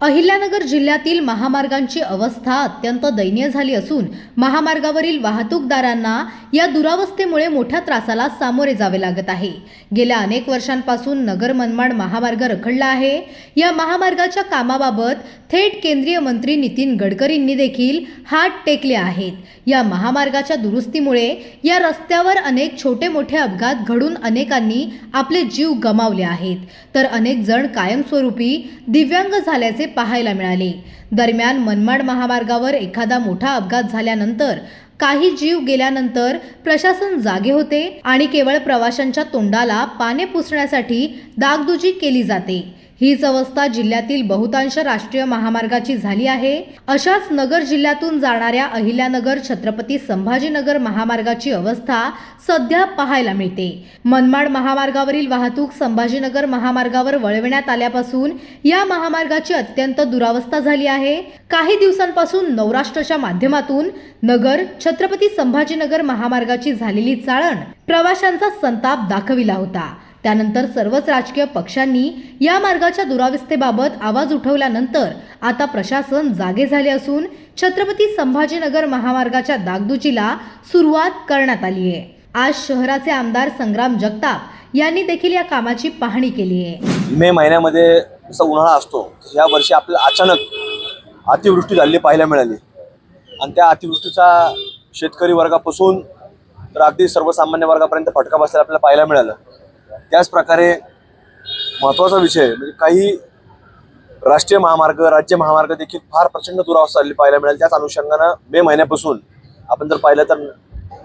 अहिल्यानगर जिल्ह्यातील महामार्गांची अवस्था अत्यंत दयनीय झाली असून महामार्गावरील वाहतूकदारांना या दुरावस्थेमुळे मोठ्या त्रासाला सामोरे जावे लागत आहे. गेल्या अनेक वर्षांपासून नगर मनमाड महामार्ग रखडला आहे. या महामार्गाच्या कामाबाबत थेट केंद्रीय मंत्री नितीन गडकरींनी देखील हात टेकले आहेत. या महामार्गाच्या दुरुस्तीमुळे या रस्त्यावर अनेक छोटे मोठे अपघात घडून अनेकांनी आपले जीव गमावले आहेत. तर अनेक जण कायमस्वरूपी दिव्यांग झाल्याचे पाहायला मिळाले. दरम्यान मनमाड महामार्गावर एखादा मोठा अपघात झाल्यानंतर काही जीव गेल्यानंतर प्रशासन जागे होते आणि केवळ प्रवाशांच्या तोंडाला पाने पुसण्यासाठी दागदुजी केली जाते. हीच अवस्था जिल्ह्यातील बहुतांश राष्ट्रीय महामार्गाची झाली आहे. अशाच नगर जिल्ह्यातून जाणाऱ्या अहिल्यानगर छत्रपती संभाजीनगर महामार्गाची अवस्था सध्या पाहायला मिळते. मनमाड महामार्गावरील वाहतूक संभाजीनगर महामार्गावर वळविण्यात आल्यापासून या महामार्गाची अत्यंत दुरावस्था झाली आहे. काही दिवसांपासून नवराष्ट्राच्या माध्यमातून नगर छत्रपती संभाजीनगर महामार्गाची झालेली चाळण प्रवाशांचा संताप दाखविला होता. त्यानंतर सर्वच राजकीय पक्षांनी या मार्गाच्या दुरावस्थेबाबत आवाज उठवल्यानंतर आता प्रशासन जागे झाले असून छत्रपती संभाजीनगर महामार्गाच्या दागदुजीला सुरुवात करण्यात आली आहे. आज शहराचे आमदार संग्राम जगताप यांनी देखील या कामाची पाहणी केली आहे. मे महिन्यामध्ये जसा उन्हाळा असतो या वर्षी आपल्याला अचानक अतिवृष्टी झालेली पाहायला मिळाली. आणि त्या अतिवृष्टीचा शेतकरी वर्गापासून तर अगदी सर्वसामान्य वर्गापर्यंत फटका बसलेला आपल्याला पाहायला मिळालं. त्याचप्रकारे महत्त्वाचा विषय म्हणजे काही राष्ट्रीय महामार्ग राज्य महामार्ग देखील फार प्रचंड दुरावस्था झालेली पाहायला मिळाली. त्याच अनुषंगानं मे महिन्यापासून आपण जर पाहिलं तर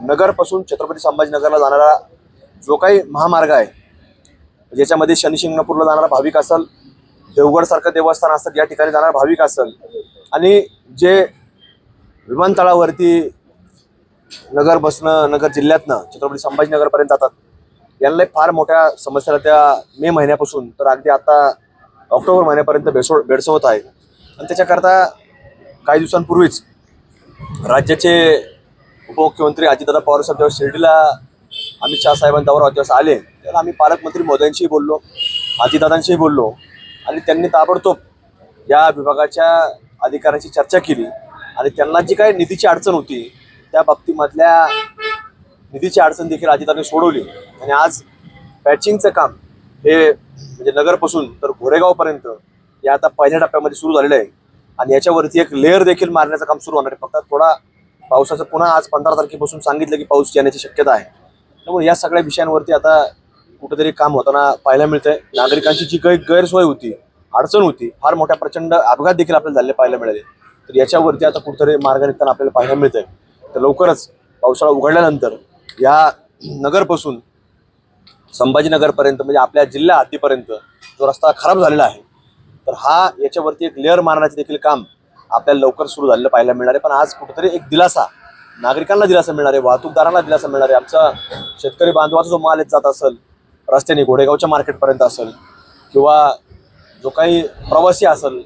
नगरपासून छत्रपती संभाजीनगरला जाणारा जो काही महामार्ग आहे ज्याच्यामध्ये शनिशिंगणापूरला जाणारा भाविक असेल देवगडसारखं देवस्थान असेल या ठिकाणी जाणारा भाविक असेल आणि जे विमानतळावरती नगर बसणं नगर जिल्ह्यातनं छत्रपती संभाजीनगरपर्यंत जातात यांना फार मोठ्या समस्याला त्या मे महिन्यापासून तर अगदी आता ऑक्टोबर महिन्यापर्यंत भेसो भेडसवत आहे. आणि त्याच्याकरता काही दिवसांपूर्वीच राज्याचे उपमुख्यमंत्री अजितदादा पवार साहेब जेव्हा शिर्डीला अमित शहा दौरा दिवस आले तेव्हा आम्ही पालकमंत्री मोदयांशीही बोललो अजितदादांशीही बोललो आणि त्यांनी ताबडतोब या विभागाच्या अधिकाऱ्यांशी चर्चा केली. आणि त्यांना जी काही निधीची अडचण होती त्या बाबतीमधल्या निधीची अडचण देखील अजितांनी सोडवली. आणि आज पॅचिंगचं काम हे म्हणजे नगरपासून तर गोरेगावपर्यंत हे आता पहिल्या टप्प्यामध्ये सुरू झालेलं आहे. आणि याच्यावरती एक लेअर देखील मारण्याचं काम सुरू होणार आहे. फक्त थोडा पावसाचं पुन्हा आज पंधरा तारखेपासून सांगितलं की पाऊस येण्याची शक्यता आहे. त्यामुळे या सगळ्या विषयांवरती आता कुठेतरी काम होताना पाहायला मिळतंय. नागरिकांची जी काही गैरसोय होती अडचण होती फार मोठ्या प्रचंड अपघात देखील आपल्याला झाले पाहायला मिळाले. तर याच्यावरती आता कुठेतरी मार्ग निघताना आपल्याला पाहायला मिळतंय. तर लवकरच पावसाळा उघडल्यानंतर या नगरपासून संभाजीनगरपर्यंत म्हणजे आपल्या जिल्हा हद्दीपर्यंत जो रस्ता खराब झालेला आहे तर हा याच्यावरती एक लेअर मारण्याचे देखील काम आपल्याला लवकर सुरू झालेलं पाहायला मिळणार आहे. पण आज कुठेतरी एक दिलासा नागरिकांना दिलासा मिळणार आहे वाहतूकदारांना दिलासा मिळणार आहे. आमचा शेतकरी बांधवाचा जो माल येत जात असेल रस्त्याने घोडेगावच्या मार्केटपर्यंत असेल किंवा जो काही प्रवासी असेल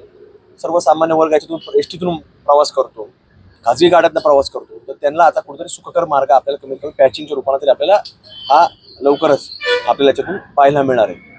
सर्वसामान्य वर्ग याच्यातून एस टीतून प्रवास करतो खाजगी गाड्यातनं प्रवास करतो त्यांना आता कुठेतरी सुखकर मार्ग आपल्याला कमीत कमी पॅचिंगच्या रूपाने तरी आपल्याला हा लवकरच आपल्याला याच्यातून पाहायला मिळणार आहे.